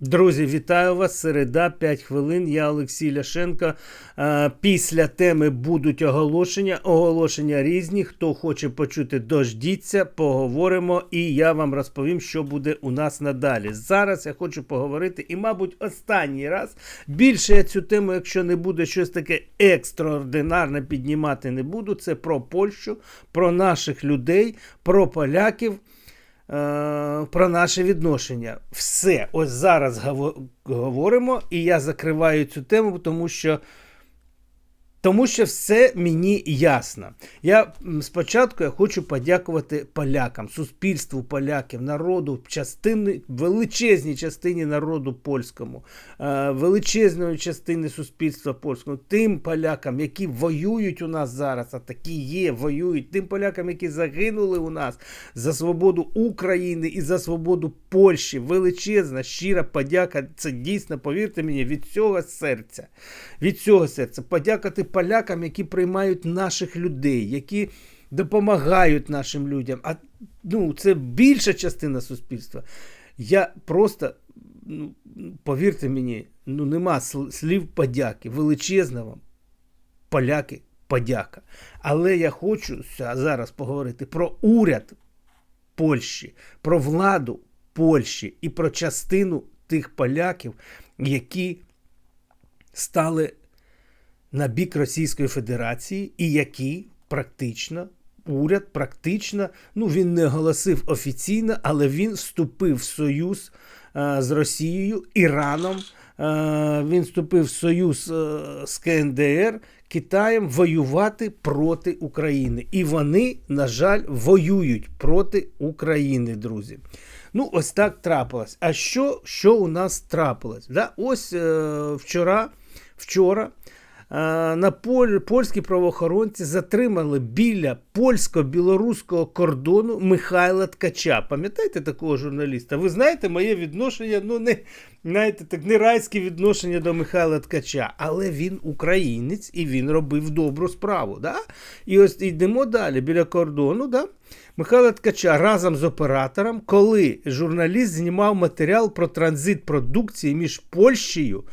Друзі, вітаю вас. Середа, 5 хвилин. Я Олексій Ляшенко. Е, Після теми будуть оголошення. Оголошення різні. Хто хоче почути, дождіться, поговоримо, і я вам розповім, що буде у нас надалі. Зараз я хочу поговорити, і, мабуть, останній раз. Більше я цю тему, якщо не буде щось таке екстраординарне піднімати, не буду. Це про Польщу, про наших людей, про поляків. Е, про наше відношення. Все, ось зараз гово- говоримо, і я закриваю цю тему, тому що. Тому що все мені ясно. Я спочатку я хочу подякувати полякам, суспільству поляків, народу, частини, величезній частині народу польському, е, величезної частини суспільства польського, тим полякам, які воюють у нас зараз, а такі є, воюють, тим полякам, які загинули у нас за свободу України і за свободу Польщі. Величезна, щира подяка. Це дійсно, повірте мені, від цього серця. Від цього серця. Подякувати полякам, які приймають наших людей, які допомагають нашим людям. А ну, це більша частина суспільства. Я просто, ну, повірте мені, ну нема слів подяки. Величезна вам поляки, подяка. Але я хочу зараз поговорити про уряд Польщі, про владу Польщі і про частину тих поляків, які стали на бік Російської Федерації і які практично. Уряд практично, ну він не оголосив офіційно, але він вступив в союз е, з Росією, Іраном. Е, він вступив в союз е, з КНДР, Китаєм воювати проти України. І вони, на жаль, воюють проти України, друзі. Ну, ось так трапилось. А що, що у нас трапилось? Да? Ось е, вчора, вчора на поль, польські правоохоронці затримали біля польсько-білоруського кордону Михайла Ткача. Пам'ятаєте такого журналіста? Ви знаєте моє відношення, ну не знаєте, так не райське відношення до Михайла Ткача, але він українець і він робив добру справу. Да? І ось йдемо далі біля кордону. Да? Михайло Ткача разом з оператором, коли журналіст знімав матеріал про транзит продукції між Польщею,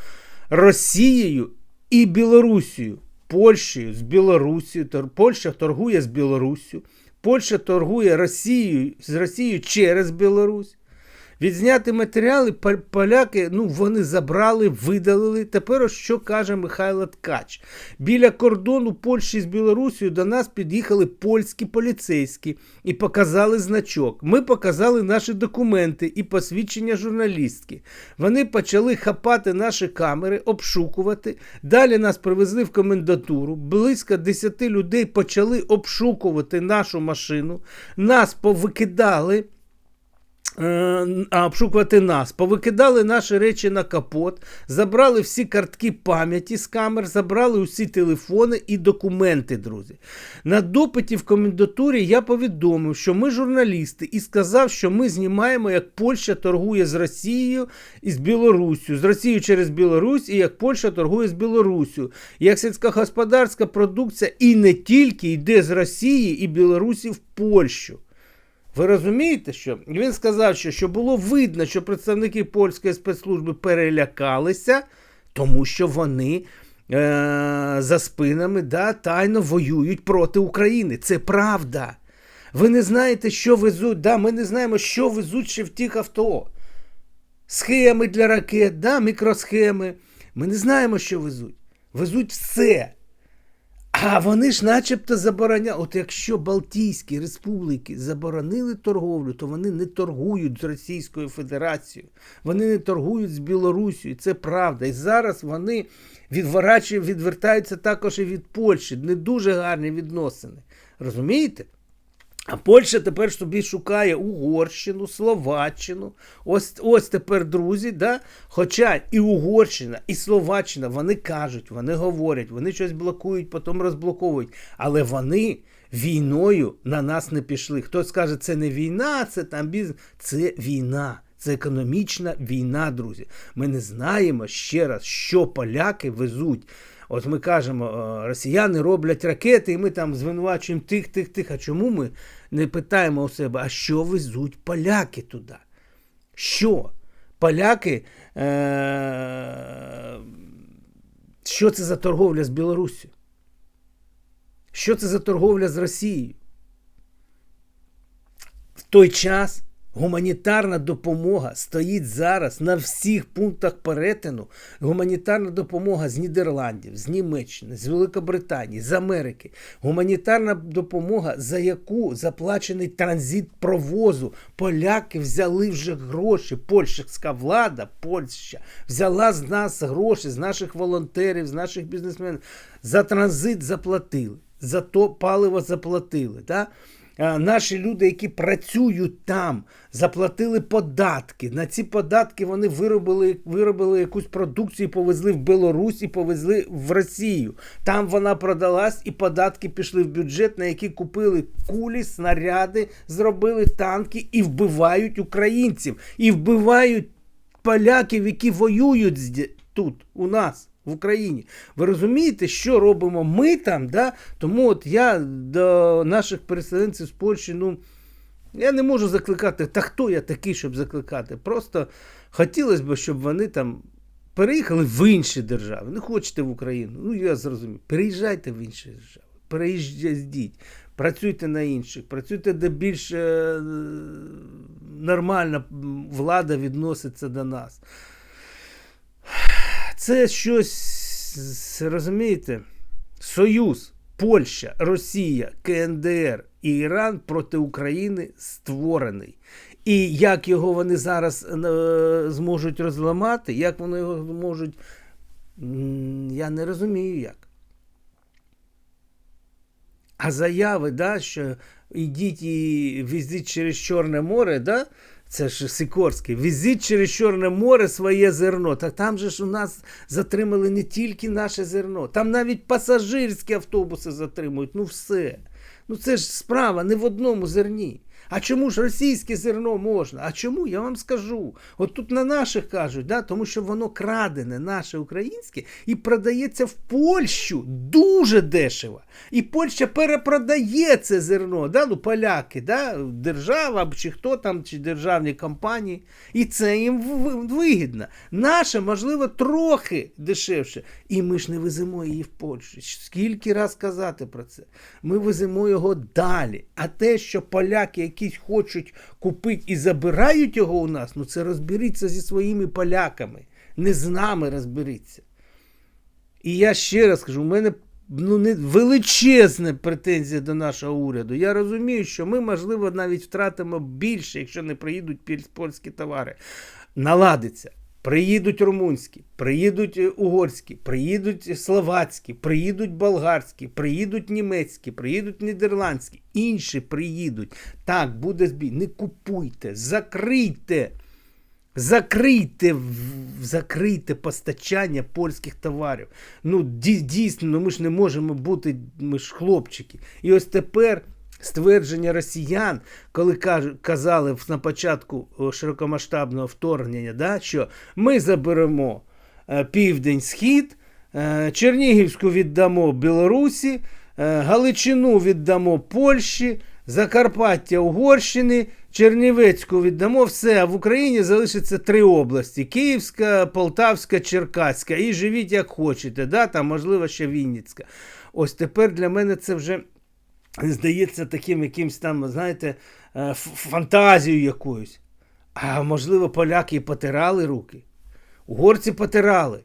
Росією і Білорусію. Польщею з Білорусією, тор- Польща торгує з Білоруссю, Польща торгує Росією з Росією через Білорусь. Відзняти матеріали поляки ну, вони забрали, видалили. Тепер що каже Михайло Ткач. Біля кордону Польщі з Білорусією до нас під'їхали польські поліцейські і показали значок. Ми показали наші документи і посвідчення журналістки. Вони почали хапати наші камери, обшукувати. Далі нас привезли в комендатуру. Близько 10 людей почали обшукувати нашу машину. Нас повикидали. Е, а обшукувати нас. Повикидали наші речі на капот, забрали всі картки пам'яті з камер, забрали усі телефони і документи, друзі. На допиті в комендатурі я повідомив, що ми журналісти, і сказав, що ми знімаємо, як Польща торгує з Росією і з Білоруссю, з Росією через Білорусь, і як Польща торгує з Білоруссю, як сільськогосподарська продукція і не тільки йде з Росії і Білорусі в Польщу. Ви розумієте, що він сказав, що, що було видно, що представники польської спецслужби перелякалися, тому що вони е, за спинами да, тайно воюють проти України. Це правда. Ви не знаєте, що везуть. Да, Ми не знаємо, що везуть ще в тих авто. Схеми для ракет, да, мікросхеми. Ми не знаємо, що везуть. Везуть все. А вони ж начебто забороняли. От якщо Балтійські республіки заборонили торговлю, то вони не торгують з Російською Федерацією, вони не торгують з Білорусією. Це правда. І зараз вони відворачують, відвертаються також і від Польщі. Не дуже гарні відносини. Розумієте? А Польща тепер собі шукає Угорщину, Словаччину. Ось ось тепер друзі, да? хоча і Угорщина, і Словаччина, вони кажуть, вони говорять, вони щось блокують, потім розблоковують. Але вони війною на нас не пішли. Хтось скаже, це не війна, це там бізнес. Це війна. Це економічна війна, друзі. Ми не знаємо ще раз, що поляки везуть. От ми кажемо, е, росіяни роблять ракети, і ми там звинувачуємо тих, тих, тих. А чому ми не питаємо у себе, а що везуть поляки туди? Що? поляки. Е- що це за торговля з Білоруссю? Що це за торговля з Росією? В той час гуманітарна допомога стоїть зараз на всіх пунктах перетину. Гуманітарна допомога з Нідерландів, з Німеччини, з Великобританії, з Америки. Гуманітарна допомога, за яку заплачений транзит провозу. Поляки взяли вже гроші. Польська влада, Польща взяла з нас гроші, з наших волонтерів, з наших бізнесменів. За транзит заплатили, за то паливо заплатили. Да? Наші люди, які працюють там, заплатили податки. На ці податки вони виробили виробили якусь продукцію, повезли в Білорусь і повезли в Росію. Там вона продалась, і податки пішли в бюджет, на які купили кулі, снаряди, зробили танки і вбивають українців, і вбивають поляків, які воюють тут у нас в Україні. Ви розумієте, що робимо ми там? да? Тому от я до наших переселенців з Польщі, ну, я не можу закликати, та хто я такий, щоб закликати? Просто хотілося б, щоб вони там переїхали в інші держави. Не хочете в Україну. Ну, я зрозумів. Переїжджайте в інші держави. Переїжджайте, працюйте на інших, працюйте, де більш е, нормальна влада відноситься до нас. Це щось, розумієте, Союз, Польща, Росія, КНДР і Іран проти України створений. І як його вони зараз е, зможуть розламати, як вони його зможуть, я не розумію як. А заяви, да, що йдіть і візіть через Чорне море, да, це ж Сикорський, візіть через Чорне море своє зерно. Так там же ж у нас затримали не тільки наше зерно, там навіть пасажирські автобуси затримують. Ну все. Ну це ж справа не в одному зерні. А чому ж російське зерно можна? А чому? Я вам скажу. От тут на наших кажуть, да, тому що воно крадене, наше українське, і продається в Польщу дуже дешево. І Польща перепродає це зерно, да, ну, поляки, да, держава чи хто там, чи державні компанії. І це їм вигідно. Наше, можливо, трохи дешевше. І ми ж не веземо її в Польщу. Скільки раз казати про це? Ми веземо його далі. А те, що поляки, якісь хочуть купити і забирають його у нас, ну це розберіться зі своїми поляками. Не з нами розберіться. І я ще раз кажу, у мене ну, не величезна претензія до нашого уряду. Я розумію, що ми, можливо, навіть втратимо більше, якщо не приїдуть польські товари. Наладиться. Приїдуть румунські, приїдуть е, угорські, приїдуть словацькі, приїдуть болгарські, приїдуть німецькі, приїдуть нідерландські, інші приїдуть. Так, буде збій. Не купуйте, закрийте. Закрийте закрийте постачання польських товарів. Ну, дійсно, ну, ми ж не можемо бути ми ж хлопчики. І ось тепер ствердження росіян, коли казали на початку широкомасштабного вторгнення, да, що ми заберемо е, південь-схід, е, Чернігівську віддамо Білорусі, е, Галичину віддамо Польщі, Закарпаття Угорщини. Чернівецьку віддамо все, а в Україні залишиться три області: Київська, Полтавська, Черкаська. І живіть як хочете, да? там, можливо, ще Вінницька. Ось тепер для мене це вже здається таким якимсь там, знаєте, е, фантазією якоюсь. А можливо, поляки потирали руки. Угорці потирали.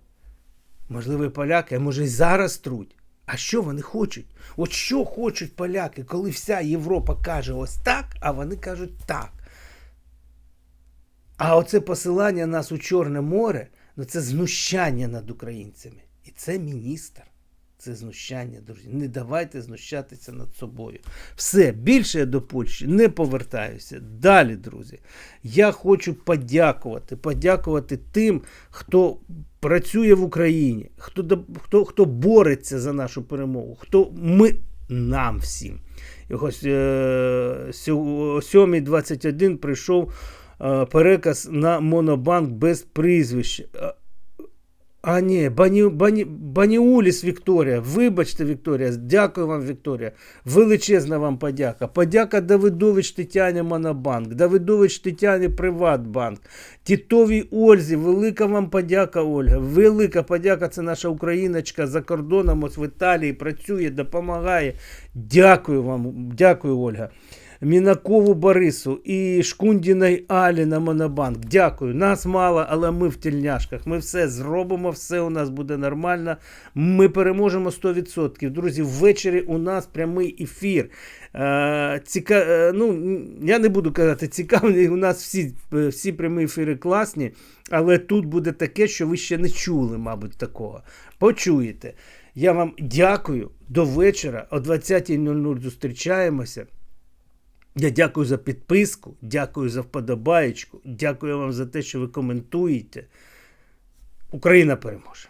Можливо, і поляки, а може, і зараз труть. А що вони хочуть? От що хочуть поляки, коли вся Європа каже ось так, а вони кажуть так. А оце посилання нас у Чорне море, ну це знущання над українцями. І це міністр. Це знущання, друзі. Не давайте знущатися над собою. Все, більше я до Польщі не повертаюся. Далі, друзі, я хочу подякувати, подякувати тим, хто працює в Україні, хто хто, хто бореться за нашу перемогу, хто ми нам всім. І ось е, о 7.21 прийшов е, переказ на Монобанк без прізвища. А, ні, Бані, Бані, Баніуліс Вікторія. Вибачте, Вікторія. Дякую вам, Вікторія. Величезна вам подяка. Подяка Давидович Тетяні Монобанк, Давидович Тетяні Приватбанк, Тітовій Ользі. Велика вам подяка, Ольга. Велика подяка. Це наша україночка за кордоном, ось в Італії працює, допомагає. Дякую вам, дякую, Ольга. Мінакову Борису і Шкундіної Алі на Монобанк. Дякую. Нас мало, але ми в тільняшках. Ми все зробимо, все у нас буде нормально. Ми переможемо 100%. Друзі, ввечері у нас прямий ефір. Е, ціка... е, ну, я не буду казати цікавий, у нас всі, е, всі прямі ефіри класні, але тут буде таке, що ви ще не чули, мабуть, такого. Почуєте. Я вам дякую. До вечора о 20.00 зустрічаємося. Я дякую за підписку, дякую за вподобаєчку, дякую вам за те, що ви коментуєте. Україна переможе.